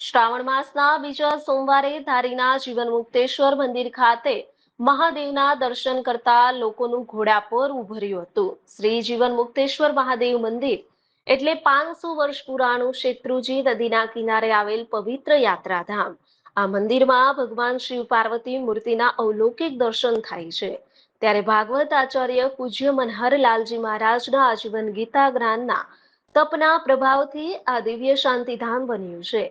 શ્રાવણ માસના બીજા સોમવારે ધારીના જીવન મુક્તેશ્વર મંદિર ખાતે મહાદેવના દર્શન કરતા લોકોનું ઘોડાપુર ઉભર્યું હતું. શ્રી જીવન મુક્તેશ્વર મહાદેવ મંદિર એટલે પાંચસો વર્ષ પુરાણું શેત્રુજી નદીના કિનારે આવેલ પવિત્ર યાત્રાધામ. આ મંદિરમાં ભગવાન શિવ પાર્વતી મૂર્તિના અવલૌકિક દર્શન થાય છે. ત્યારે ભાગવત આચાર્ય પૂજ્ય મનહરલાલજી મહારાજના આજીવન ગીતા જ્ઞાનના તપના પ્રભાવથી આ દિવ્ય શાંતિધામ બન્યું છે.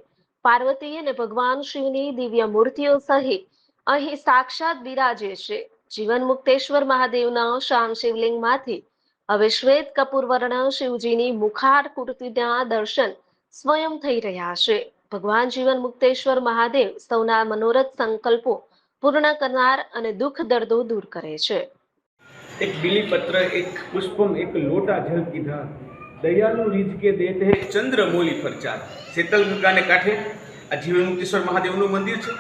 પાર્વતી અને ભગવાન શિવની દિવ્ય મૂર્તિઓ સહિત અહીં સાક્ષાત બિરાજે છે. જીવન મુક્તેશ્વર મહાદેવના શામ શિવલિંગમાંથી હવે શ્વેત કપૂર વર્ણ શિવજીની મુખાર કુર્તિના દર્શન સ્વયં થઈ રહ્યા છે. ભગવાન જીવન મુક્તેશ્વર મહાદેવ સૌના મનોરથ સંકલ્પો પૂર્ણ કરનાર અને દુઃખ દર્દો દૂર કરે છે. એક બિલીપત્ર, એક પુષ્પમ, એક લોટા જલ કીધા. દયાલુ રીત કે દેત હે ચંદ્ર મોલી પ્રચાર શીતલ ગંગાને કાંઠે, આ જીવન મુક્તેશ્વર મહાદેવનું મંદિર છે.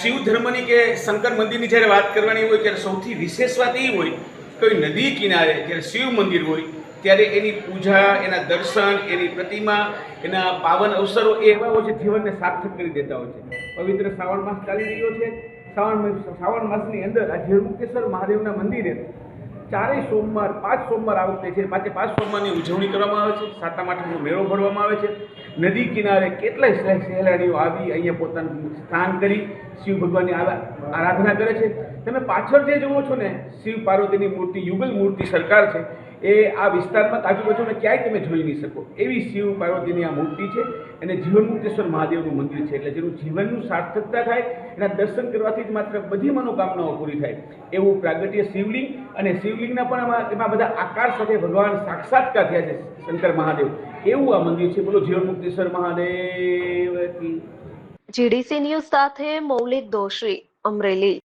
શિવ ધર્મની કે શંકર મંદિરની જ્યારે વાત કરવાની હોય, ત્યારે સૌથી વિશેષ વાત એ હોય, કોઈ નદી કિનારે જ્યારે શિવ મંદિર હોય, ત્યારે એની પૂજા, એના દર્શન, એની પ્રતિમા, એના પાવન અવસરો એ એવા હોય છે, જીવનને સાર્થક કરી દેતા હોય છે. પવિત્ર શ્રાવણ માસ ચાલી રહ્યો છે. શ્રાવણ શ્રાવણ માસની અંદર આ જીવન મુક્તેશ્વર મહાદેવના મંદિરે ચારેય સોમવાર, પાંચ સોમવાર આ છે. માટે પાંચ સોમવારની ઉજવણી કરવામાં આવે છે. સાતમ આઠમનો મેળો ભરવામાં આવે છે. નદી કિનારે કેટલાય સહેલાણીઓ આવી અહીંયા પોતાનું સ્થાન કરી શિવ ભગવાનની આરાધના કરે છે. તમે પાછળ જે જુઓ છો ને, શિવ પાર્વતીની મૂર્તિ, યુગલ મૂર્તિ સરકાર છે. એ આ વિસ્તારમાં આજુબાજુમાં ક્યાંય તમે જોઈ નહીં શકો. એવી શિવ પાર્વતીની આ મૂર્તિ છે અને જીવન મુક્તેશ્વર મહાદેવનું મંદિર છે એટલે જેનું જીવનનું સાર્થકતા થાય, એના દર્શન કરવાથી જ માત્ર બધી મનોકામનાઓ પૂરી થાય. એવું પ્રાગટ્ય શિવલિંગ અને શિવલિંગના પણ એમાં એમાં બધા આકાર સાથે ભગવાન સાક્ષાત્કાર થયા છે શંકર મહાદેવ. એવું આ મંદિર છે. બોલો જીવન મુક્તેશ્વર મહાદેવ જીડીસી ન્યૂઝ સાથે મૌલિક દોશી, અમરેલી.